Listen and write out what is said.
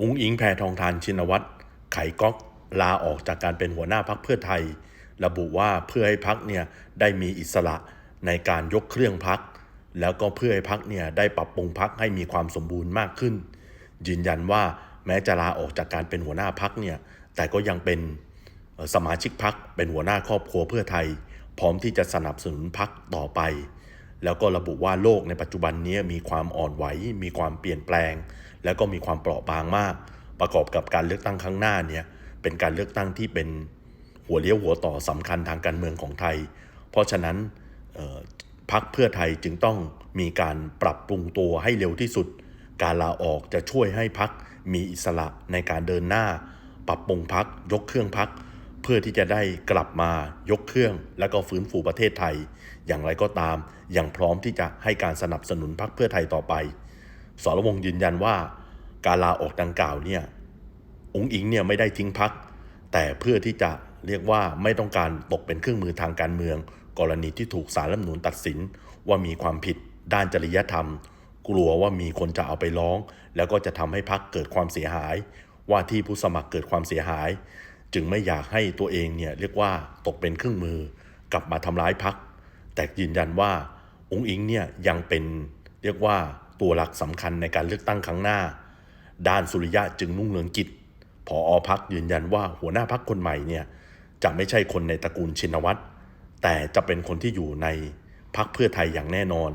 อุ้งอิงแพทองทานชินวัตรไขก๊อกลาออกจากการเป็นหัวหน้าพักเพื่อไทย ระบุว่าเพื่อให้พักเนี่ยได้มีอิสระในการยกเครื่องพัก แล้วก็เพื่อให้พักเนี่ยได้ปรับปรุงพักให้มีความสมบูรณ์มากขึ้น ยืนยันว่าแม้จะลาออกจากการเป็นหัวหน้าพักเนี่ยแต่ก็ยังเป็นสมาชิกพักเป็นหัวหน้าครอบครัวเพื่อไทย พร้อมที่จะสนับสนุนพักต่อไป แล้วก็ระบุว่าโลกในปัจจุบันนี้มีความอ่อนไหวมีความเปลี่ยนแปลง แล้วก็มีความเปราะบางมาก ประกอบกับการเลือกตั้งครั้งหน้าเนี่ยเป็นการเลือกตั้งที่เป็นหัวเลี้ยวหัวต่อสำคัญทางการเมืองของไทย เพราะฉะนั้นพักเพื่อไทยจึงต้องมีการปรับปรุงตัวให้เร็วที่สุด การลาออกจะช่วยให้พักมีอิสระในการเดินหน้า ปรับปรุงพักยกเครื่องพักเพื่อที่จะได้กลับมายกเครื่อง แล้วก็ฟื้นฟูประเทศไทย อย่างไรก็ตาม อยังพร้อมที่จะให้การสนับสนุนพักเพื่อไทยต่อไปสรวงยืนยันว่า การลาออกดังกล่าวเนี่ยองค์อิงเนี่ยไม่ได้ทิ้งพัก แต่เพื่อที่จะเรียกว่าไม่ต้องการตกเป็นเครื่องมือทางการเมือง กรณีที่ถูกสารรัฐมนูญตัดสินว่ามีความผิดด้านจริยธรรม กลัวว่ามีคนจะเอาไปร้อง แล้วก็จะทำให้พักเกิดความเสียหาย ว่าที่ผู้สมัครเกิดความเสียหาย จึงไม่อยากให้ตัวเองเนี่ยเรียกว่าตกเป็นเครื่องมือกลับมาทำร้ายพัก แต่ยืนยันว่าองค์อิงเนี่ยยังเป็นเรียกว่าตัวหลักสำคัญในการเลือกตั้งครั้งหน้า ด้านสุริยะจึงนุ่งเรืองกิจผออพักยืนยันว่าหัวหน้าพักคนใหม่เนี่ยจะไม่ใช่คนในตระกูลชินวัตรแต่จะเป็นคนที่อยู่ในพักเพื่อไทยอย่างแน่นอน